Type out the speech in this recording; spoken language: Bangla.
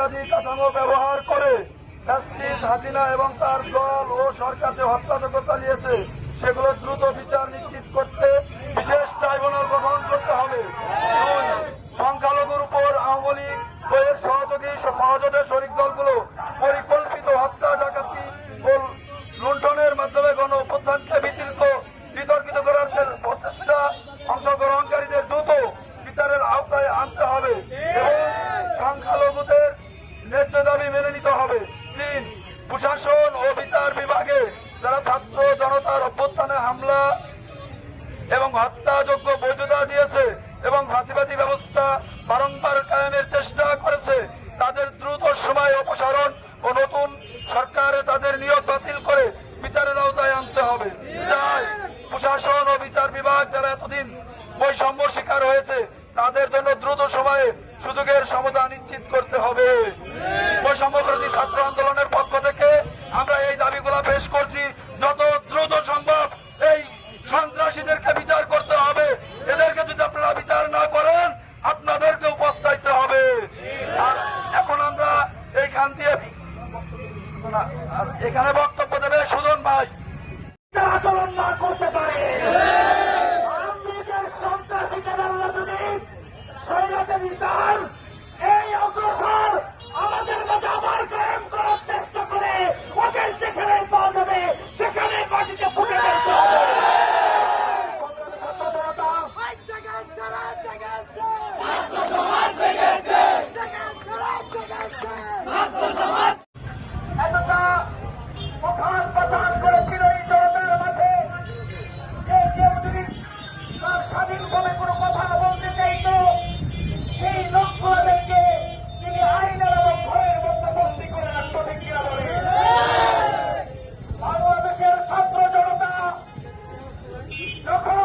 হাসিবাদী কাঠামো ব্যবহার করে জাস্টিস হাসিনা এবং তার দল ও সরকার যে হত্যাযজ্ঞ চালিয়েছে, সেগুলো দ্রুত বিচার নিশ্চিত করতে বিশেষ ট্রাইব্যুনাল গঠন করতে হবে। সংখ্যালঘুর উপর আওয়ামী লীগ ও সহযোগী সহযোগের শরিক দলগুলো পরিকল্পিত হত্যা, ডাকাতি ও লুণ্ঠনের মাধ্যমে গণ অভ্যুত্থানকে বিতর্ক বিতর্কিত করার প্রচেষ্টা অংশগ্রহণকারীদের দ্রুত বিচারের আওতায় আনতে হবে। এবং সংখ্যালঘুদের ন্যায্য দাবি মেনে নিতে হবে। তিন, প্রশাসন ও বিচার বিভাগে যারা ছাত্র জনতার অভ্যুত্থানে হামলা এবং হত্যাযোগ্য বৈধতা দিয়েছে এবং ফাঁসিবাদী ব্যবস্থা বারংবার কায়েমের চেষ্টা করেছে, তাদের দ্রুত সময় অপসারণ ও নতুন সরকারে তাদের নিয়োগ বাতিল করে বিচারের আওতায় আনতে হবে। চাই প্রশাসন ও বিচার বিভাগ যারা এতদিন বৈষম্য শিকার হয়েছে, তাদের জন্য দ্রুত সময়ে সুযোগের সমতা নিশ্চিত করতে হবে। বৈষম্য বিরোধী ছাত্র আন্দোলনের পক্ষ থেকে আমরা এই দাবিগুলো পেশ করছি। যত দ্রুত সম্ভব এই সন্ত্রাসীদেরকে বিচার করতে হবে। এদেরকে যদি আপনারা বিচার না করেন, আপনাদেরকে উপস্থাইতে হবে। আর এখন আমরা এইখান দিয়ে এখানে বক্তব্য দেবে সুজন ভাই আচরণ না করতে পারে আওয়ামী লীগের সন্ত্রাসী ক্যাডাররা যদি স্বৈরাচারী তার এই অগ্রসর আমাদের মাঝে আবার কায়েম করার চেষ্টা করে ওদের যেখানে পাওয়া যাবে সেখানে মাটিতে ফুটে যেতে হবে ছাত্র জনতা এতটা প্রকাশ প্রচার করেছিল এই জনতার মাঝে যে কেউ যদি তার স্বাধীনভাবে কোনো কথা বলতে চাইত সেই লোকগুলোদেরকে তিনি আইনের এবং ঘরের মধ্যে বন্দি করে রাখতো ঠিক বাংলাদেশের ছাত্র জনতা যখন